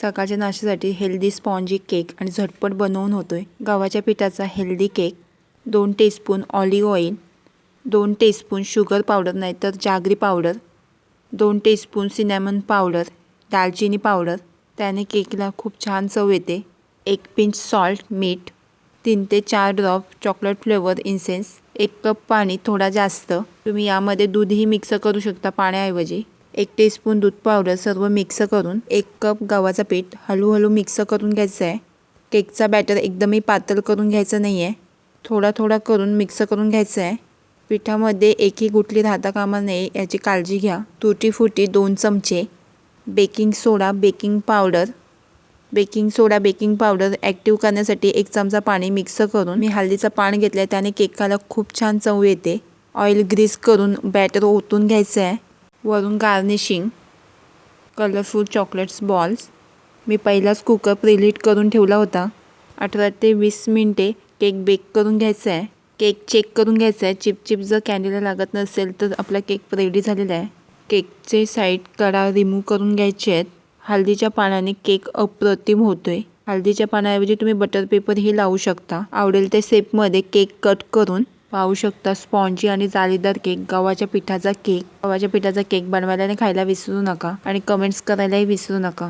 सकाळच्या नाश्त्यासाठी healthy spongy cake आणि झटपट बनवून होतो आहे गव्हाच्या पिठाचा हेल्दी केक दोन टीस्पून ऑलिव्ह ऑइल दोन टीस्पून शुगर पावडर नाहीतर जागरी पावडर दोन टीस्पून सिनॅमन पावडर दालचिनी पावडर. त्याने केकला खूप छान चव येते. एक पिंच सॉल्ट मीठ तीन ते चार ड्रॉप चॉकलेट फ्लेवर इन्सेन्स एक कप पाणी थोडा जास्त. तुम्ही यामध्ये दूधही मिक्स करू शकता पाण्याऐवजी. एक टीस्पून दूध पावडर सर्व मिक्स करून एक कप गव्हाचं पीठ हळूहळू मिक्स करून घ्यायचं आहे. केकचा बॅटर एकदमही पातळ करून घ्यायचं नाही आहे थोडा थोडा करून मिक्स करून घ्यायचं आहे. पिठामध्ये एकही गुठली राहता कामा नये याची काळजी घ्या. तुटी फुटी दोन चमचे baking soda baking powder baking soda baking powder active करण्यासाठी एक चमचा पाणी मिक्स करून मी हळदीचं पान घेतलं आहे त्याने केकाला खूप छान चव येते. ऑइल ग्रीस करून बॅटर ओतून घ्यायचं आहे. वरून गार्निशिंग कलरफुल चॉकलेट्स बॉल्स मी पहिलाच कुकर प्रिलीट करून ठेवला होता. अठरा ते वीस मिनटे केक बेक करून घ्यायचा आहे. केक चेक करून घ्यायचा आहे. चिपचिप जर कॅन्डीला लागत नसेल तर आपला केक रेडी झालेला आहे. केकचे साईड कडा रिमूव्ह करून घ्यायचे आहेत. हळदीच्या पानाने केक अप्रतिम होतो आहे हळदीच्या पानाऐवजी तुम्ही बटर पेपरही लावू शकता. आवडेल त्या शेपमध्ये केक कट करून. पाहू शकता स्पॉन्जी आणि जाळीदार केक गव्हाच्या पिठाचा केक. गव्हाच्या पिठाचा केक बनवायला आणि खायला विसरू नका आणि कमेंट्स करायलाही विसरू नका.